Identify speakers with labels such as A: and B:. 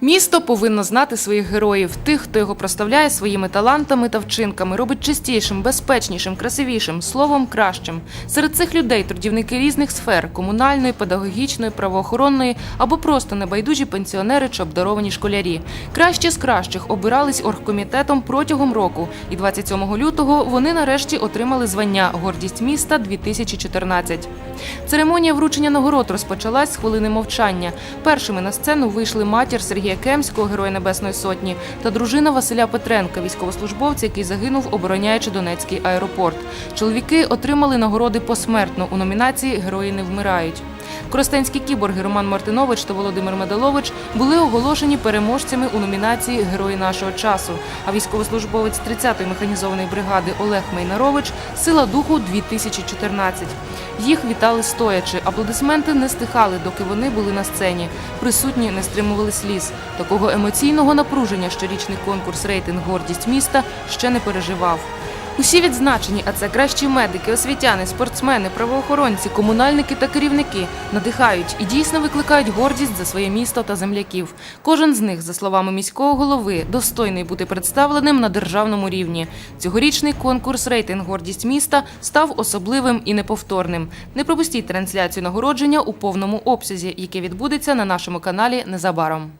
A: Місто повинно знати своїх героїв, тих, хто його проставляє своїми талантами та вчинками, робить чистішим, безпечнішим, красивішим, словом кращим. Серед цих людей трудівники різних сфер комунальної, педагогічної, правоохоронної або просто небайдужі пенсіонери чи обдаровані школярі. Кращі з кращих обирались оргкомітетом протягом року, і 27 лютого вони нарешті отримали звання Гордість міста 2014 Церемонія вручення нагород розпочалась з хвилини мовчання. Першими на сцену вийшли матір Сергія Кемського, Героя Небесної Сотні, та дружина Василя Петренка, військовослужбовця, який загинув, обороняючи Донецький аеропорт. Чоловіки отримали нагороди посмертно у номінації Герої не вмирають. Коростенські кіборги Роман Мартинович та Володимир Медалович були оголошені переможцями у номінації Герої нашого часу. А військовослужбовець 30-ї механізованої бригади Олег Мейнарович Сила духу 2014 Їх вітали стоячи. Аплодисменти не стихали, доки вони були на сцені. Присутні не стримували сліз. Такого емоційного напруження щорічний конкурс рейтинг гордість міста ще не переживав. Усі відзначені, а це кращі медики, освітяни, спортсмени, правоохоронці, комунальники та керівники надихають і дійсно викликають гордість за своє місто та земляків. Кожен з них, за словами міського голови, достойний бути представленим на державному рівні. Цьогорічний конкурс рейтинг гордість міста став особливим і неповторним. Не пропустіть трансляцію нагородження у повному обсязі, яке відбудеться на нашому каналі незабаром.